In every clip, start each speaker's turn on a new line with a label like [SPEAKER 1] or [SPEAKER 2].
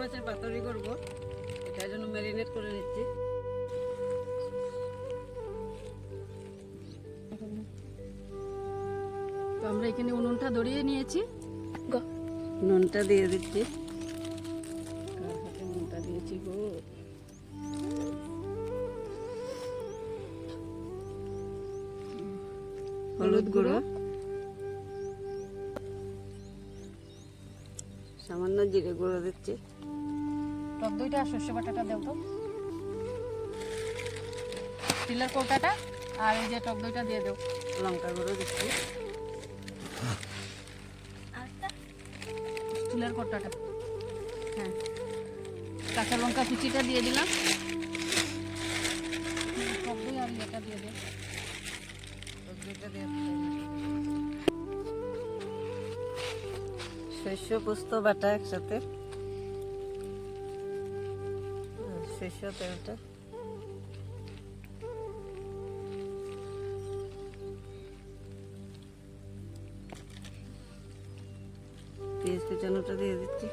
[SPEAKER 1] মাছের পাতুরি করব। এটার জন্য ম্যারিনেট করে নিচ্ছি।
[SPEAKER 2] তো আমরা এখানে উনুনটা ধরিয়ে নিয়েছি।
[SPEAKER 1] নুনটা দিয়ে দিচ্ছি। নুনটা দিয়েছি গো। হলুদ গুঁড়ো। সামান্য জিরে গুঁড়ো দিচ্ছি।
[SPEAKER 2] টক দইটা আর সর্ষে বাটাটা দেও তো। তিলের কৌটাটা আর এই যে টক দইটা দিয়ে দেও।
[SPEAKER 1] লঙ্কা গুঁড়ো দিচ্ছি।
[SPEAKER 2] তিলের কৌটাটা। হ্যাঁ। কাঁচা লঙ্কা কুচিটা দিয়ে দিলাম।
[SPEAKER 1] শস্য, পোস্ত, বাটা একসাথে। আর শস্য, তেলটা। পেঁয়াজ কুচানোটা দিয়ে দিচ্ছি।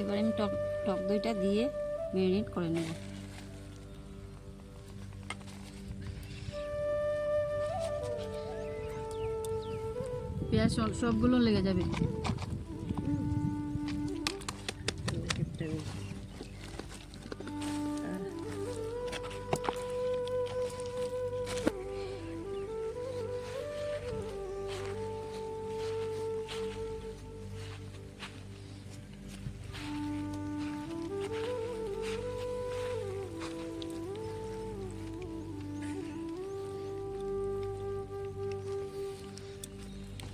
[SPEAKER 1] এবার আমি টক টক দইটা দিয়ে ম্যারিনেট করে নেব।
[SPEAKER 2] পেঁয়াজ সবগুলো লেগে যাবে।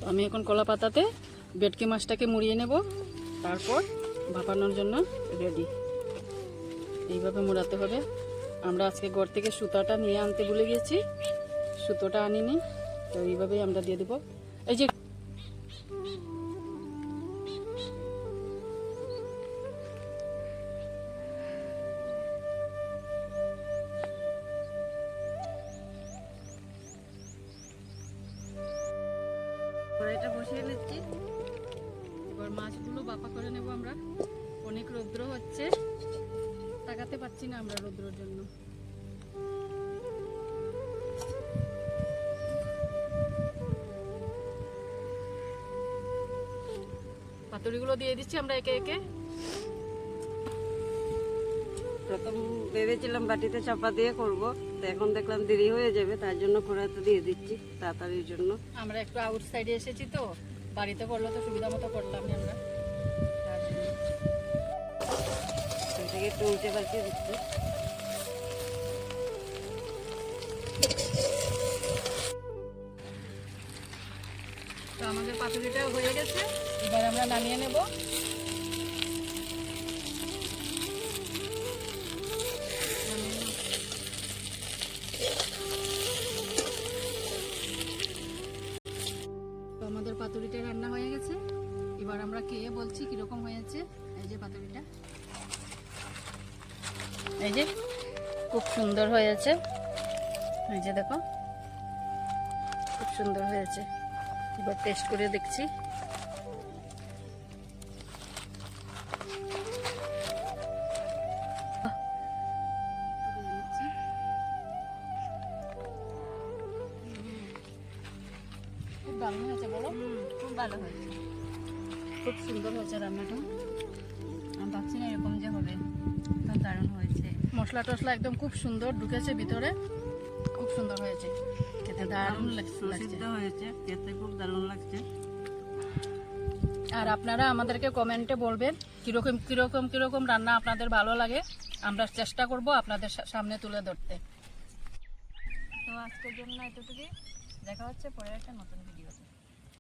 [SPEAKER 2] তো আমি এখন কলা পাতাতে বেটকি মাছটাকে মুড়িয়ে নেব। তারপর ভাপানোর জন্য রেডি এইভাবে মোড়াতে হবে। আমরা আজকে ঘর থেকে সুতাটা নিয়ে আনতে ভুলে গিয়েছি সুতোটা আনিনি, তো এইভাবেই আমরা দিয়ে দেবো। এই যে
[SPEAKER 1] কড়াইটা বসিয়ে নিচ্ছি।
[SPEAKER 2] এবার মাছগুলো বাপা করে নেব আমরা। অনেক রৌদ্র হচ্ছে। তাকাতে পারছি না আমরা রৌদ্রর জন্য। পাতুরিগুলো দিয়ে দিচ্ছি আমরা একে একে।
[SPEAKER 1] প্রথম ভেবেছিলাম বাটিতে চাপা দিয়ে করব। তো এখন দেখলাম দেরি হয়ে যাবে তার জন্য কড়াইতে দিয়ে দিচ্ছি তাড়াতাড়ির জন্য।
[SPEAKER 2] আমরা একটু আউট সাইডে এসেছি তো বাড়িতে করলে তো সুবিধা মতো করলাম আমরা।
[SPEAKER 1] এটাকে একটু উল্টে পাল্টে দিচ্ছি।
[SPEAKER 2] তো আমাদের পাতুরিটা হয়ে গেছে এবার আমরা নামিয়ে নেব। তো আমাদের পাতুরিটা রান্না হয়ে গেছে। এবার আমরা কে বলছি কীরকম হয়েছে। এই যে পাতুরিটা। এই যে খুব সুন্দর হয়েছে। এই যে দেখো, খুব সুন্দর হয়েছে। এবার টেস্ট করে দেখছি। দারুণ হয়েছে বলো? খুব ভালো হয়েছে। খুব সুন্দর হয়েছে রান্নাটা। আমি ভাবছি না এরকম যে হবে। দারুণ হয়েছে। মশলা টশলা একদম খুব সুন্দর ঢুকেছে ভিতরে। খুব সুন্দর হয়েছে। খেতে দারুণ লাগছে।
[SPEAKER 1] হয়েছে। খেতে খুব দারুণ লাগছে।
[SPEAKER 2] আর আপনারা আমাদেরকে কমেন্টে বলবেন কীরকম কীরকম কীরকম রান্না আপনাদের ভালো লাগে। আমরা চেষ্টা করব আপনাদের সা- সামনে তুলে ধরতে। তো আজকের জন্য এতটুকুই। দেখা হচ্ছে পরে একটা নতুন ভিডিও